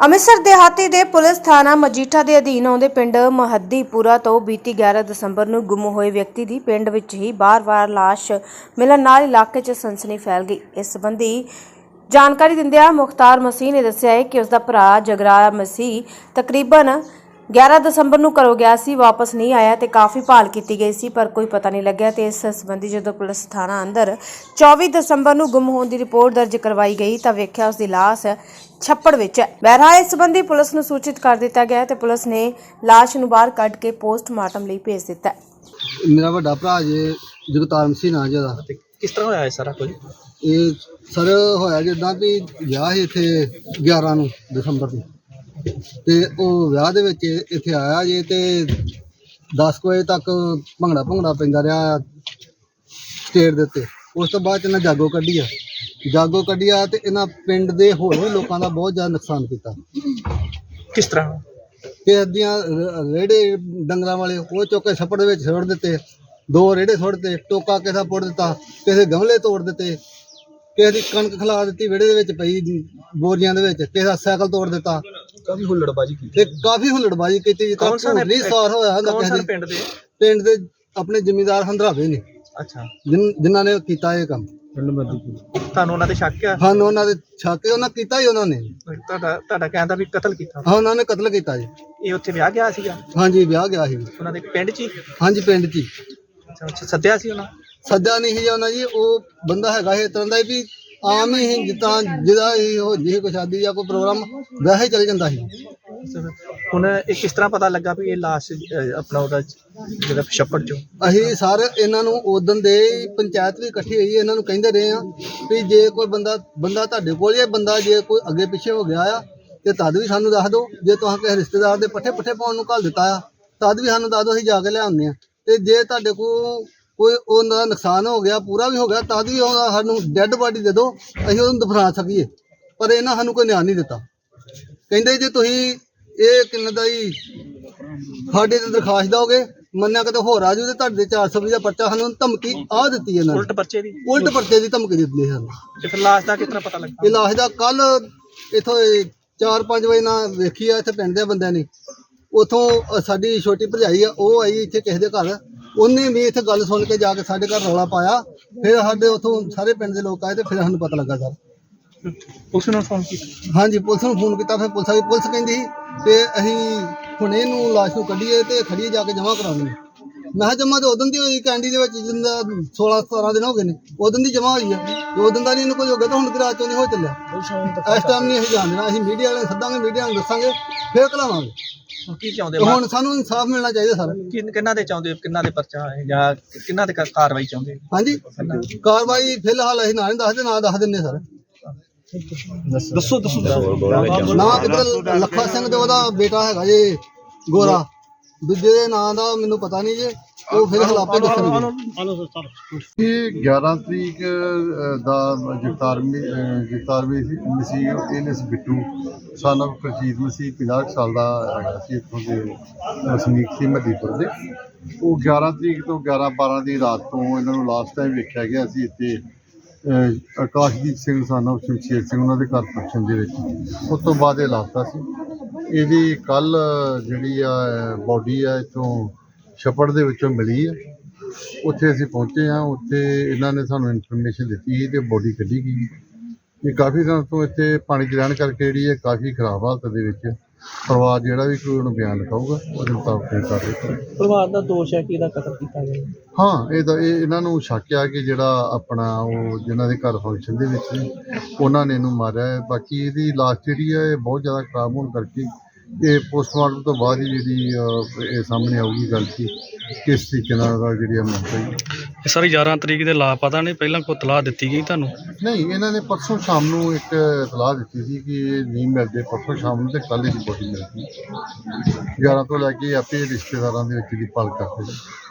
ਅੰਮ੍ਰਿਤਸਰ ਦਿਹਾਤੀ ਦੇ ਪੁਲਿਸ ਥਾਣਾ ਮਜੀਠਾ ਦੇ ਅਧੀਨ ਆਉਂਦੇ ਪਿੰਡ ਮਹੱਦੀਪੁਰਾ ਤੋਂ ਬੀਤੀ 11 ਦਸੰਬਰ ਨੂੰ ਗੁੰਮ ਹੋਏ ਵਿਅਕਤੀ ਦੀ ਪਿੰਡ ਵਿੱਚ ਹੀ ਬਾਰ-ਬਾਰ ਲਾਸ਼ ਮਿਲਣ ਨਾਲ ਇਲਾਕੇ 'ਚ ਸਨਸਨੀ ਫੈਲ ਗਈ। ਇਸ ਸੰਬੰਧੀ ਜਾਣਕਾਰੀ ਦਿੰਦਿਆਂ ਮੁਖਤਾਰ ਮਸੀਹ ਨੇ ਦੱਸਿਆ ਹੈ ਕਿ ਉਸ ਦਾ ਭਰਾ ਜਗਰਾ ਮਸੀਹ ਤਕਰੀਬਨ 11 ਦਸੰਬਰ ਨੂੰ ਘਰੋਂ ਗਿਆ ਸੀ ਵਾਪਸ ਨਹੀਂ ਆਇਆ ਤੇ ਕਾਫੀ ਭਾਲ ਕੀਤੀ ਗਈ ਸੀ ਪਰ ਕੋਈ ਪਤਾ ਨਹੀਂ ਲੱਗਿਆ ਤੇ ਇਸ ਸੰਬੰਧੀ ਜਦੋਂ ਪੁਲਿਸ ਥਾਣਾ ਅੰਦਰ 24 ਦਸੰਬਰ ਨੂੰ ਗੁੰਮ ਹੋਣ ਦੀ ਰਿਪੋਰਟ ਦਰਜ ਕਰਵਾਈ ਗਈ ਤਾਂ ਵੇਖਿਆ ਉਸ ਦੀ ਲਾਸ਼ ਛੱਪੜ ਵਿੱਚ ਹੈ। ਬਹਿਰਾਲ ਇਸ ਸੰਬੰਧੀ ਪੁਲਿਸ ਨੂੰ ਸੂਚਿਤ ਕਰ ਦਿੱਤਾ ਗਿਆ ਹੈ ਤੇ ਪੁਲਿਸ ਨੇ ਲਾਸ਼ ਨੂੰ ਬਾਹਰ ਕੱਢ ਕੇ ਪੋਸਟਮਾਰਟਮ ਲਈ ਭੇਜ ਦਿੱਤਾ ਹੈ। ਮੇਰਾ ਵੱਡਾ ਭਰਾ ਜੇ ਜਗਤਾਰ ਮਸੀਹ ਨਾਂ ਜਿਹਦਾ। ਤੇ ਕਿਸ ਤਰ੍ਹਾਂ ਹੋਇਆ ਇਹ ਸਾਰਾ ਕੁਝ? ਇਹ ਸਰ ਹੋਇਆ ਜਿੱਦਾਂ ਵੀ ਵਿਆਹ ਸੀ ਇੱਥੇ 11 ਨੂੰ ਦਸੰਬਰ ਨੂੰ। ਤੇ ਉਹ ਵਿਆਹ ਦੇ ਵਿੱਚ ਇੱਥੇ ਆਇਆ ਜੇ ਤੇ 10 ਕੁ ਵਜੇ ਤੱਕ ਭੰਗੜਾ ਭੰਗੜਾ ਪੈਂਦਾ ਰਿਹਾ ਸਟੇਜ ਦੇ ਉੱਤੇ। ਉਸ ਤੋਂ ਬਾਅਦ ਇਹਨਾਂ ਜਾਗੋ ਕੱਢੀ ਆ। ਜਾਗੋ ਕੱਢੀ ਆ ਤੇ ਇਹਨਾਂ ਪਿੰਡ ਦੇ ਹੋਰ ਵੀ ਲੋਕਾਂ ਦਾ ਬਹੁਤ ਜ਼ਿਆਦਾ ਨੁਕਸਾਨ ਕੀਤਾ। ਕਿਸ ਤਰ੍ਹਾਂ? ਤੇ ਅੱਧੀਆਂ ਰੇੜੇ ਡੰਗਰਾਂ ਵਾਲੇ ਉਹ ਚੁੱਕ ਕੇ ਛੱਪੜ ਦੇ ਵਿੱਚ ਸੁੱਟ ਦਿੱਤੇ। ਦੋ ਰੇੜੇ ਸੁੱਟ ਦਿੱਤੇ ਟੋਕਾ ਕਿਸੇ ਦਾ ਪੁੱਟ ਦਿੱਤਾ ਕਿਸੇ ਦੇ ਗਮਲੇ ਤੋੜ ਦਿੱਤੇ। ਕਿਸੇ ਦੀ ਕਣਕ ਖਲਾ ਦਿੱਤੀ ਵਿਹੜੇ ਦੇ ਵਿੱਚ ਪਈ ਬੋਰੀਆਂ ਦੇ ਵਿੱਚ ਕਿਸੇ ਦਾ ਸਾਈਕਲ ਤੋੜ ਦਿੱਤਾ। ਕਾਫੀ ਹੁੱਲੜਬਾਜੀ ਕੀਤੀ ਤੇ ਕਾਫੀ ਹੁੱਲੜਬਾਜੀ ਕੀਤੀ ਜਿੱਦਾਂ ਕੌਣ ਸਨ ਨਹੀਂ ਸਾਰ ਹੋਇਆ ਹੁੰਦਾ ਕੌਣ ਕਿਸੇ ਸਨ ਦੇ ਪਿੰਡ ਦੇ? ਪਿੰਡ ਦੇ ਆਪਣੇ ਜ਼ਿਮੀਂਦਾਰ ਹੰਦਰਾਵੇ ਨੇ। ਅੱਛਾ। ਜਿਨ- ਜਿਨ੍ਹਾਂ ਨੇ ਕੀਤਾ ਇਹ ਕੰਮ। ਤੁਹਾਨੂੰ ਉਹਨਾਂ ਤੇ ਸ਼ੱਕ ਆ? ਹਨ ਉਹਨਾਂ ਦੇ ਛਾਕੇ ਉਹਨਾਂ ਕੀਤਾ ਹੀ ਉਹਨਾਂ ਨੇ। ਤੁਹਾਡਾ ਤੁਹਾਡਾ ਕਹਿੰਦਾ ਵੀ ਕਤਲ ਕੀਤਾ। ਹਾਂ ਉਹਨਾਂ ਨੇ ਕਤਲ ਕੀਤਾ ਜੀ। ਇਹ ਉੱਥੇ ਵਿਆਹ ਗਿਆ ਸੀਗਾ? ਹਾਂਜੀ ਵਿਆਹ ਗਿਆ ਸੀ। ਉਹਨਾਂ ਦੇ ਪਿੰਡ 'ਚ ਹੀ? ਹਾਂਜੀ ਪਿੰਡ 'ਚ ਹੀ। ਅੱਛਾ, ਅੱਛਾ ਸੱਦਿਆ ਸੀ ਉਹਨਾਂ? ਸੱਜਾ ਨਹੀਂ ਸੀ ਜਾਣਾ ਜੀ ਉਹ ਬੰਦਾ ਹੈਗਾ ਇਹ ਤਰ੍ਹਾਂ ਦਾ ਵੀ ਆਮ ਹੀ ਸੀ, ਜਿੱਦਾਂ ਜਿਹਦਾ ਹੀ ਹੋ ਜੇ ਕੋਈ ਸ਼ਾਦੀ ਜਾਂ ਕੋਈ ਪ੍ਰੋਗਰਾਮ ਵੈਸੇ ਹੀ ਚੱਲ ਜਾਂਦਾ ਸੀ। ਹੁਣ ਇਹ ਕਿਸ ਤਰ੍ਹਾਂ ਪਤਾ ਲੱਗਾ ਵੀ ਇਹ ਲਾਸ਼ ਆਪਣਾ ਉਹਦਾ ਜਿਹੜਾ ਛੱਪੜ 'ਚੋਂ? ਅਸੀਂ ਸਰ ਇਹਨਾਂ ਨੂੰ ਉਦੋਂ ਦੇ ਹੀ ਪੰਚਾਇਤ ਵੀ ਇਕੱਠੀ ਹੋਈ ਇਹਨਾਂ ਨੂੰ ਕਹਿੰਦੇ ਰਹੇ ਆ ਵੀ ਜੇ ਕੋਈ ਬੰਦਾ ਬੰਦਾ ਤੁਹਾਡੇ ਕੋਲ ਹੀ ਹੈ ਬੰਦਾ ਜੇ ਕੋਈ ਅੱਗੇ ਪਿੱਛੇ ਹੋ ਗਿਆ ਆ ਤੇ ਤਦ ਵੀ ਸਾਨੂੰ ਦੱਸ ਦਿਓ। ਜੇ ਤੁਸੀਂ ਕਿਸੇ ਰਿਸ਼ਤੇਦਾਰ ਦੇ ਪੱਠੇ ਪੱਠੇ ਪਾਉਣ ਨੂੰ ਘੱਲ ਦਿੱਤਾ ਆ ਤਦ ਵੀ ਸਾਨੂੰ ਦੱਸ ਦਿਓ ਅਸੀਂ ਜਾ ਕੇ ਲਿਆਉਂਦੇ ਆ ਤੇ ਜੇ ਤੁਹਾਡੇ ਕੋਲ ਕੋਈ ਉਹਦਾ ਨੁਕਸਾਨ ਹੋ ਗਿਆ ਪੂਰਾ ਵੀ ਹੋ ਗਿਆ ਤਦ ਵੀ ਉਹ ਸਾਨੂੰ ਡੈੱਡ ਬਾਡੀ ਦੇ ਦਿਓ ਅਸੀਂ ਉਹਨੂੰ ਦਫਨਾ ਸਕੀਏ। ਪਰ ਇਹਨਾਂ ਸਾਨੂੰ ਕੋਈ ਨਿਆਂ ਨਹੀਂ ਦਿੱਤਾ। ਕਹਿੰਦੇ ਜੇ ਤੁਸੀਂ ਇਹ ਕਿੰਨੇ ਦਾ ਹੀ ਸਾਡੇ ਤੇ ਦਰਖਾਸਤ ਦੋਗੇ ਮੰਨਿਆ ਕਿਤੇ ਹੋਰ ਆ ਜੂ ਤੇ ਤੁਹਾਡੇ ਤੇ 420 ਦਾ ਪਰਚਾ ਸਾਨੂੰ ਧਮਕੀ ਆ ਦਿੱਤੀ ਇਹਨਾਂ ਉਲਟ ਨੇ ਪਰਚੇ ਦੀ? ਉਲਟ ਪਰਚੇ ਦੀ ਧਮਕੀ ਦਿੱਤੀ ਸਾਨੂੰ ਤੇ ਫਿਰ ਲਾਸ਼ ਦਾ ਕਿਸ ਤਰ੍ਹਾਂ ਪਤਾ ਲੱਗਾ? ਇਹ ਲਾਸ਼ ਦਾ ਕੱਲ ਇਥੋਂ 4-5 ਵਜੇ ਨਾਲ ਵੇਖੀ ਆ ਇੱਥੇ ਪਿੰਡ ਦੇ ਬੰਦਿਆਂ ਨੇ। ਉਥੋਂ ਸਾਡੀ ਛੋਟੀ ਭਰਜਾਈ ਆ ਉਹ ਆਈ ਇੱਥੇ ਕਿਸੇ ਦੇ ਘਰ। ਉਹਨੇ ਵੀ ਇੱਥੇ ਗੱਲ ਸੁਣ ਕੇ ਜਾ ਕੇ ਸਾਡੇ ਘਰ ਰੌਲਾ ਪਾਇਆ ਫਿਰ ਸਾਡੇ ਉਥੋਂ ਸਾਰੇ ਪਿੰਡ ਦੇ ਲੋਕ ਆਏ ਤੇ ਫਿਰ ਸਾਨੂੰ ਪਤਾ ਲੱਗਾ ਸਰ। ਪੁਲਿਸ ਨੂੰ ਫੋਨ ਕੀਤਾ? ਹਾਂਜੀ ਪੁਲਿਸ ਨੂੰ ਫੋਨ ਕੀਤਾ ਫਿਰ ਪੁਲਿਸ ਆ ਗਈ ਪੁਲਿਸ ਕਹਿੰਦੀ ਸੀ ਤੇ ਅਸੀਂ ਹੁਣ ਇਹਨੂੰ ਲਾਸ਼ ਨੂੰ ਕੱਢੀਏ ਤੇ ਖੜੀਏ ਜਾ ਕੇ ਜਮ੍ਹਾਂ ਕਰਾਉਣੀ ਹੈ। ਮੈਂ ਕਿਹਾ ਜਮ੍ਹਾਂ ਤੇ ਉਦੋਂ ਦੀ ਹੋਈ ਕੈਂਡੀ ਦੇ ਵਿੱਚ ਜਿੰਦਾ 16 17 ਦਿਨ ਹੋ ਗਏ ਨੇ ਉਦੋਂ ਦੀ ਜਮ੍ਹਾਂ ਹੋਈ ਆ ਤੇ ਉਦੋਂ ਦਾ ਨਹੀਂ ਇਹਨੂੰ ਕੋਈ ਹੋ ਗਿਆ ਤਾਂ ਹੁਣ ਕਿਰਾਚ ਚੋਂ ਨਹੀਂ ਹੋ ਚੱਲਿਆ। ਇਸ ਟਾਈਮ ਨਹੀਂ ਅਸੀਂ ਜਾਣ ਦੇਣਾ ਅਸੀਂ ਮੀਡੀਆ ਵਾਲਿਆਂ ਨੂੰ ਸੱਦਾਂਗੇ ਮੀਡੀਆ ਨੂੰ ਦੱਸਾਂਗੇ ਫਿਰ ਕਲਾਵਾਂਗੇ ਕੀ ਚਾਹੁੰਦੇ ਹੋ? ਹੁਣ ਸਾਨੂੰ ਇਨਸਾਫ ਮਿਲਣਾ ਚਾਹੀਦਾ ਸਰ। ਕਿੰਨ- ਕਿੰਨਾਂ ਦੇ ਚਾਹੁੰਦੇ ਹੋ? ਕਿੰਨਾਂ ਦੇ ਪਰਚਾ ਹੈ ਜਾਂ ਕਿੰਨਾਂ ਦੇ ਕਾ- ਕਾਰਵਾਈ ਚਾਹੁੰਦੇ ਹੋ? ਹਾਂਜੀ। ਕਾਰਵਾਈ ਫਿਲਹਾਲ ਅਸੀਂ ਨਾ ਨਹੀਂ ਦੱਸਦੇ ਨਾ ਦੱਸ ਦਿੰਨੇ ਸਰ। ਦੱਸੋ ਦੱਸੋ। ਨਾ ਕਿਧਰ ਲੱਖਾ ਸਿੰਘ ਤੇ ਉਹਦਾ ਬੇਟਾ ਹੈਗਾ ਜੇ ਗੋਰਾ। ਦੂਜੇ ਦੇ ਨਾਂ ਦਾ ਮੈਨੂੰ ਪਤਾ ਨਹੀਂ ਜੇ ਉਹ ਫਿਰ ਹਲਾਪੇ ਦੱਸਣਗੇ। ਇਹ 11 ਤਰੀਕ ਅ, ਦਾ ਜਗਤਾਰ ਮੀ- ਅ, ਜਗਤਾਰ ਵੀ ਸੀ ਮਸੀਹ ਇਹਨਸ ਬਿੱਟੂ। son of ਕਰਜੀਤ ਮਸੀਹ 50 ਕੁ ਸਾਲ ਦਾ ਹੈਗਾ ਸੀ ਇੱਥੋਂ ਦੇ ਵਸਨੀਕ ਸੀ ਮਦੀਪੁਰ ਦੇ। ਉਹ 11 ਤਰੀਕ ਤੋਂ 11 12 ਦੀ ਰਾਤ ਤੋਂ ਇਹਨਾਂ ਨੂੰ ਲਾਸਟ ਟਾਈਮ ਵੇਖਿਆ ਗਿਆ ਸੀ ਇੱਥੇ ਅ, ਆਕਾਸ਼ਦੀਪ ਸਿੰਘ of ਸ਼ਮਸ਼ੇਰ ਸਿੰਘ ਉਹਨਾਂ ਦੇ ਘਰ ਫੰਕਸ਼ਨ ਦੇ ਵਿੱਚ। ਉਸ ਤੋਂ ਬਾਅਦ ਇਹ ਲਾਪਤਾ ਸੀ। ਇਹਦੀ ਕੱਲ ਜਿਹੜੀ ਆ ਬਾਡੀ ਆ, ਇੱਥੋਂ ਛੱਪੜ ਦੇ ਵਿੱਚੋਂ ਮਿਲੀ ਆ। ਉੱਥੇ ਅਸੀਂ ਪਹੁੰਚੇ ਆ ਉੱਥੇ ਇਹਨਾਂ ਨੇ ਸਾਨੂੰ ਇਨਫੋਰਮੇਸ਼ਨ ਦਿੱਤੀ ਸੀ ਤੇ ਬੋਡੀ ਕੱਢੀ ਗਈ। ਇਹ ਕਾਫੀ ਦਿਨ ਤੋਂ ਇੱਥੇ ਪਾਣੀ 'ਚ ਰਹਿਣ ਕਰਕੇ ਜਿਹੜੀ ਹੈ ਕਾਫੀ ਖਰਾਬ ਹਾਲਤ ਦੇ ਵਿੱਚ ਪਰਿਵਾਰ ਜਿਹੜਾ ਵੀ ਕੋਈ ਉਹਨੂੰ ਬਿਆਨ ਲਿਖਾਊਗਾ ਉਹਦੇ ਮੁਤਾਬਕ ਕਾਰਵਾਈ ਕਰਾਂਗੇ ਪਰਿਵਾਰ ਦਾ ਦੋਸ਼ ਹੈ ਕਿ ਇਹਦਾ ਕਤਲ ਕੀਤਾ ਗਿਆ? ਹਾਂ ਇਹ ਤਾਂ ਇਹ ਇਹਨਾਂ ਨੂੰ ਸ਼ੱਕ ਆ ਕਿ ਜਿਹੜਾ ਆਪਣਾ ਉਹ ਜਿਨ੍ਹਾਂ ਦੇ ਘਰ ਫੰਕਸ਼ਨ ਦੇ ਵਿੱਚ ਸੀ, ਉਹਨਾਂ ਨੇ ਇਹਨੂੰ ਮਾਰਿਆ ਹੈ। ਬਾਕੀ ਇਹਦੀ ਲਾਸ਼ ਜਿਹੜੀ ਹੈ ਇਹ ਬਹੁਤ ਜ਼ਿਆਦਾ ਖਰਾਬ ਹੋਣ ਕਰਕੇ ਇਹ ਪੋਸਟਮਾਰਟਮ ਤੋਂ ਬਾਅਦ ਹੀ ਜਿਹੜੀ ਅਹ, ਇਹ ਸਾਹਮਣੇ ਆਊਗੀ ਗੱਲ ਕਿ ਕਿਸ ਤਰੀਕੇ ਨਾਲ ਉਹਦਾ ਜਿਹੜੀ ਮੌਤ ਹੋਈ। ਇਹ ਸਰ 11 ਤਰੀਕ ਦੇ ਲਾਪਤਾ ਨੇ ਪਹਿਲਾਂ ਕੋਈ ਤਲਾਹ ਦਿੱਤੀ ਗਈ ਤੁਹਾਨੂੰ? ਨਹੀਂ, ਇਹਨਾਂ ਨੇ ਪਰਸੋਂ ਸ਼ਾਮ ਨੂੰ ਇੱਕ ਇਤਲਾਹ ਦਿੱਤੀ ਸੀ ਕਿ ਇਹ ਨਹੀਂ ਮਿਲਦੇ। ਪਰਸੋਂ ਸ਼ਾਮ ਨੂੰ ਤੇ ਕੱਲ੍ਹ ਦੀ ਬੋਡੀ ਮਿਲ ਗਈ 11 ਤੋਂ ਲੈ ਕੇ ਆਪੇ ਰਿਸ਼ਤੇਦਾਰਾਂ ਦੇ ਵਿੱਚ ਦੀ ਪਾਲ ਕਰਦੇ ਨੇ।